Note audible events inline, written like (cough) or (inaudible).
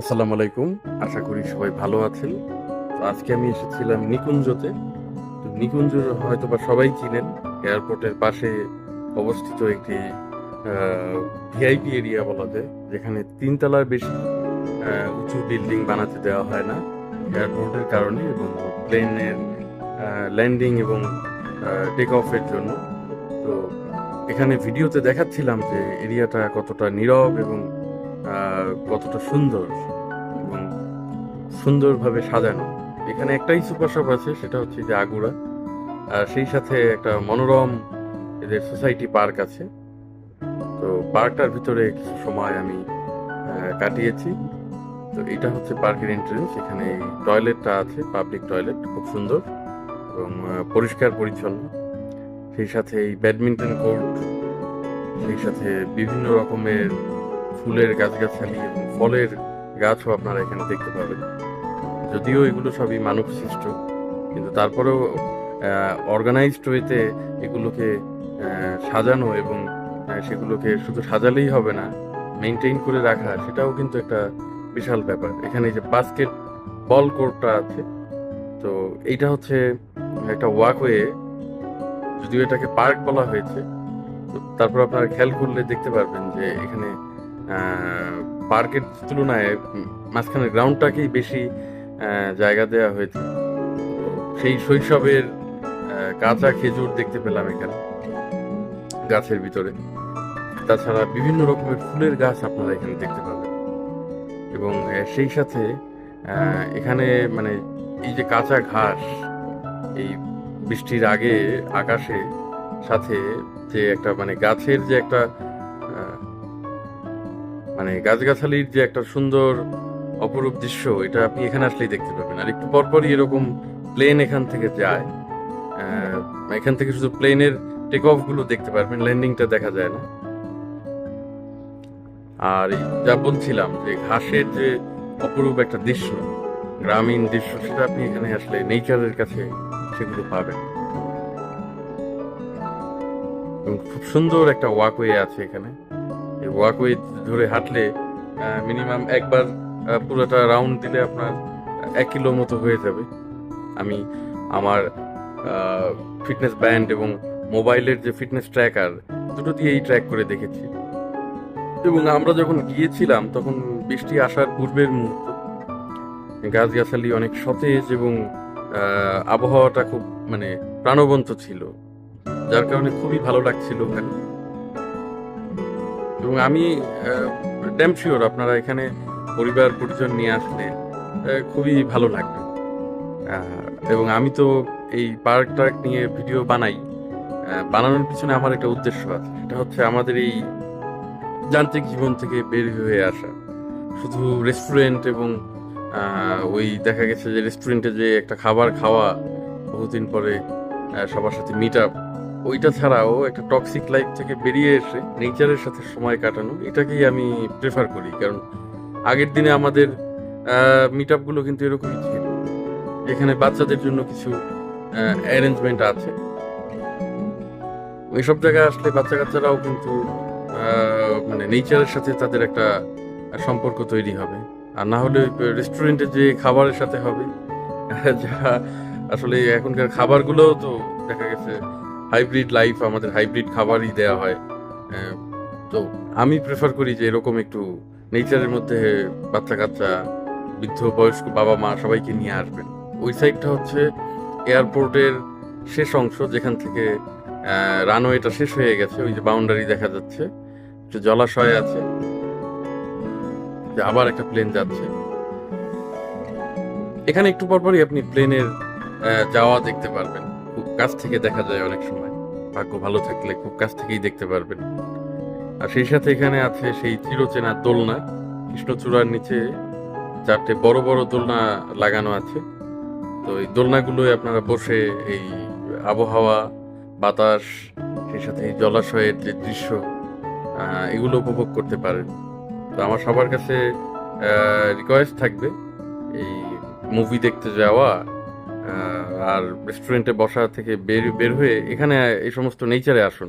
আসসালামু আলাইকুম। আশা করি সবাই ভালো আছেন। তো আজকে আমি এসেছিলাম নিকুঞ্জতে। তো নিকুঞ্জ হয়তো বা সবাই চিনেন। এয়ারপোর্টের পাশে অবস্থিত একটি ভিআইপি এরিয়া বলা যায়। যেখানে তিনতলার বেশি উঁচু বিল্ডিং বানাতে দেওয়া হয় না। এয়ারপোর্টের কারণে এবং প্লেনের ল্যান্ডিং এবং টেক অফের জন্য। তো এখানে ভিডিওতে দেখাচ্ছিলাম যে এরিয়াটা কতটা নীরব এবং কতটা সুন্দর এবং সুন্দরভাবে সাজানো। এখানে একটাই সুপার শপ আছে, সেটা হচ্ছে যে আগুরা আর সেই সাথে একটা মনোরম এদের সোসাইটি পার্ক আছে। তো পার্কটার ভিতরে কিছু সময় আমি কাটিয়েছি। তো এটা হচ্ছে পার্কের এন্ট্রেন্স এখানে টয়লেটটা আছে পাবলিক টয়লেট খুব সুন্দর এবং পরিষ্কার পরিচ্ছন্ন। সেই সাথে এই ব্যাডমিন্টন কোর্ট সেই সাথে বিভিন্ন রকমের ফুলের গাছগাছালি এবং ফলের গাছও আপনারা এখানে দেখতে পাবেন। যদিও এগুলো সবই মানব সৃষ্ট, কিন্তু তারপরেও অর্গানাইজড ওয়েতে এগুলোকে সাজানো এবং সেগুলোকে শুধু সাজালেই হবে না মেনটেন করে রাখা, সেটাও কিন্তু একটা বিশাল ব্যাপার। এখানে যে বাস্কেট বল কোর্টটা আছে, তো এইটা হচ্ছে একটা ওয়াকওয়ে যদিও এটাকে পার্ক বলা হয়েছে তারপর আপনারা খেয়াল করলে দেখতে পারবেন যে এখানে পার্কের তুলনায় মাঝখানের গ্রাউন্ডটাকেই বেশি জায়গা দেওয়া হয়েছে। সেই শৈশবের কাঁচা খেজুর দেখতে পেলাম এখানে গাছের ভিতরে। তাছাড়া বিভিন্ন রকমের ফুলের গাছ আপনারা এখানে দেখতে পাবেন। এবং সেই সাথে এখানে মানে এই যে কাঁচা ঘাস এই বৃষ্টির আগে আকাশে সাথে যে একটা মানে গাছের যে একটা মানে গাছগাছালির যে একটা সুন্দর অপরূপ দৃশ্য, এটা আপনি এখানে আসলেই দেখতে পাবেন। আর একটু পরপরই এরকম প্লেন এখান থেকে যায়। এখান থেকে শুধু প্লেনের টেক অফগুলো দেখতে পারবেন ল্যান্ডিংটা দেখা যায় না। আর যা বলছিলাম, যে ঘাসের যে অপরূপ একটা দৃশ্য, গ্রামীণ দৃশ্য, সেটা আপনি এখানে আসলে নেচারের কাছে সেগুলো পাবেন। এবং খুব সুন্দর একটা ওয়াকওয়ে আছে এখানে। ওয়াকওয়ে ধরে হাঁটলে মিনিমাম একবার পুরোটা রাউন্ড দিলে আপনার এক কিলো মতো হয়ে যাবে। আমি আমার ফিটনেস ব্যান্ড এবং মোবাইলের যে ফিটনেস ট্র্যাকার দুটো দিয়েই ট্র্যাক করে দেখেছি। এবং আমরা যখন গিয়েছিলাম, তখন বৃষ্টি আসার পূর্বের মুহূর্ত। গাছগাছালি অনেক সতেজ এবং আবহাওয়াটা খুব মানে প্রাণবন্ত ছিল। যার কারণে খুবই ভালো লাগছিল ওখানে। এবং আমি ড্যাম শিওর আপনারা এখানে পরিবার, পরিজন নিয়ে আসলে খুবই ভালো লাগবে। এবং আমি তো এই পার্ক টার্ক নিয়ে ভিডিও বানাই। বানানোর পিছনে আমার একটা উদ্দেশ্য আছে। সেটা হচ্ছে আমাদের এই যান্ত্রিক জীবন থেকে বের হয়ে আসা। শুধু রেস্টুরেন্ট এবং ওই দেখা গেছে যে রেস্টুরেন্টে যে একটা খাবার খাওয়া, বহুদিন পরে সবার সাথে মিট আপ ওইটা ছাড়াও একটা টক্সিক লাইফ থেকে বেরিয়ে এসে নেচারের সাথে সময় কাটানো, এটাকেই আমি প্রেফার করি। কারণ আগের দিনে আমাদের মিট আপগুলো কিন্তু এরকমই ছিল। এখানে বাচ্চাদের জন্য কিছু অ্যারেঞ্জমেন্ট আছে। ওইসব জায়গায় আসলে বাচ্চা কাচ্চারাও কিন্তু মানে নেচারের সাথে তাদের একটা সম্পর্ক তৈরি হবে। আর না হলে রেস্টুরেন্টে যে খাবারের সাথে হবে, (laughs) যা আসলে এখনকার খাবারগুলোও তো দেখা গেছে হাইব্রিড লাইফ আমাদের হাইব্রিড খাবারই দেওয়া হয়। আহ, তো আমি প্রেফার করি যে এরকম একটু নেচারের মধ্যে বাচ্চা কাচ্চা বৃদ্ধ বয়স্ক বাবা মা সবাইকে নিয়ে আসবেন। ওই সাইডটা হচ্ছে এয়ারপোর্টের শেষ অংশ যেখান থেকে রানওয়েটা শেষ হয়ে গেছে ওই যে বাউন্ডারি দেখা যাচ্ছে একটু জলাশয় আছে যে আবার একটা প্লেন যাচ্ছে। এখানে একটু পরপরই আপনি প্লেনের যাওয়া দেখতে পারবেন। খুব কাছ থেকে দেখা যায় অনেক সময়। ভাগ্য ভালো থাকলে খুব কাছ থেকেই দেখতে পারবেন। আর সেই সাথে এখানে আছে সেই চিরচেনা দোলনা। কৃষ্ণচূড়ার নিচে চারটে বড় বড় দোলনা লাগানো আছে। তো এই দোলনাগুলোয় আপনারা বসে এই আবহাওয়া, বাতাস, সেই সাথে এই জলাশয়ের যে দৃশ্য এগুলো উপভোগ করতে পারেন। তো আমার সবার কাছে রিকোয়েস্ট থাকবে এই মুভি দেখতে যাওয়া আর রেস্টুরেন্টে বসা থেকে বের বের হয়ে এখানে এই সমস্ত নেচারে আসুন।